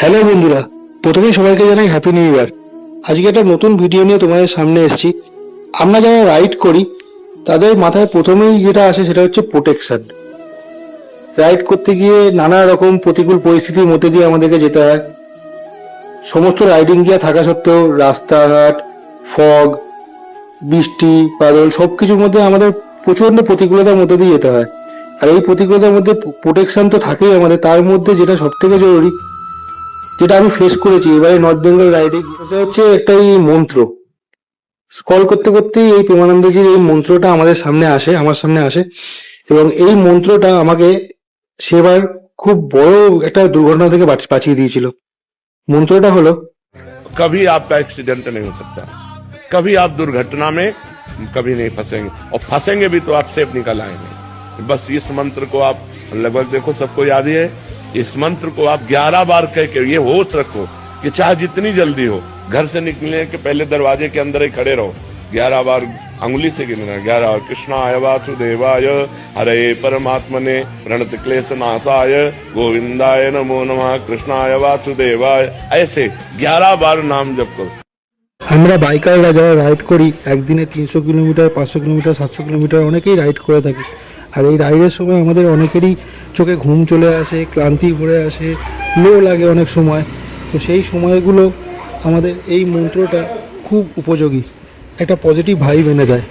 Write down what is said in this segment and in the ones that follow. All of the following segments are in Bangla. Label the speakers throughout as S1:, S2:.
S1: হ্যালো বন্ধুরা, প্রথমেই সবাইকে জানাই হ্যাপি নিউ ইয়ার আজকে একটা নতুন ভিডিও নিয়ে তোমাদের সামনে এসেছি। আমরা যারা রাইড করি, তাদের মাথায় প্রথমেই যেটা আসে সেটা হচ্ছে প্রোটেকশন রাইড করতে গিয়ে নানা রকম প্রতিকূল পরিস্থিতির মধ্যে দিয়ে আমাদেরকে যেতে হয়। সমস্ত রাইডিং গিয়ার থাকা সত্ত্বেও রাস্তাঘাট ফগ বৃষ্টি, বাদল সব কিছুর মধ্যে আমাদের প্রচণ্ড প্রতিকূলতার মধ্যে দিয়ে যেতে হয়। আর এই প্রতিকূলতার মধ্যে প্রোটেকশন তো থাকেই আমাদের, তার মধ্যে যেটা সব থেকে জরুরি যেটা আমি ফেস করেছি এবারে নর্থ বেঙ্গল রাইডে সেটা হচ্ছে একটা এই মন্ত্র স্কল করতে করতেই এই প্রেমানন্দজির এই মন্ত্রটা আমাদের সামনে আসে আমার সামনে আসে এবং এই মন্ত্রটা আমাকে সেবার খুব বড় একটা দুর্ঘটনা থেকে বাঁচ- বাঁচিয়ে দিয়েছিল মন্ত্রটা হলো
S2: कभी आपका एक्सीडेंट नहीं हो सकता कभी आप दुर्घटना में कभी नहीं फंसेंगे और फंसेंगे भी तो आप सेफ निकल आएंगे बस इस मंत्र को आप लगभग देखो सबको याद ही है इस मंत्र को आप ग्यारह बार कह के ये होश रखो कि चाहे जितनी जल्दी हो घर से निकलने के पहले दरवाजे के अंदर ही खड़े रहो ग्यारह बार अंगुली से गिनना ग्यारह बार कृष्णाय वासुदेवाय हरे परमात्मने प्रणत क्लेश नाशाय गोविंदाय नमो नमः कृष्णाय वासुदेवाय ऐसे ग्यारह बार नाम जप करो
S1: আমরা বাইকাররা যারা রাইড করি একদিনে তিনশো কিলোমিটার পাঁচশো কিলোমিটার সাতশো কিলোমিটার অনেকেই রাইড করে থাকি আর এই রাইডের সময় আমাদের অনেকেরই চোখে ঘুম চলে আসে, ক্লান্তি ভরে আসে, লো লাগে অনেক সময়। তো সেই সময়গুলো আমাদের এই মন্ত্রটা খুব উপযোগী। একটা পজিটিভ ভাইব এনে দেয়।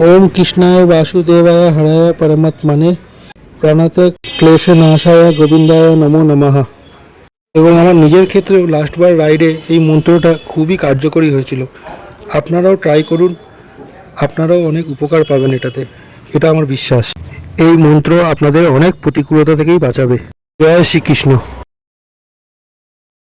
S1: ওম কৃষ্ণায় বাসুদেবায় হরায় পরমাত্মানে প্রাণাত ক্লেশ নাশায় গোবিন্দায় নমো নমঃ। এবং আমার নিজের ক্ষেত্রেও লাস্টবার রাইডে এই মন্ত্রটা খুবই কার্যকরী হয়েছিল। আপনারাও ট্রাই করুন। আপনারাও অনেক উপকার পাবেন এটাতে। এটা আমার বিশ্বাস। এই মন্ত্র আপনাদের অনেক প্রতিকূলতা থেকেই বাঁচাবে। জয় শ্রীকৃষ্ণ।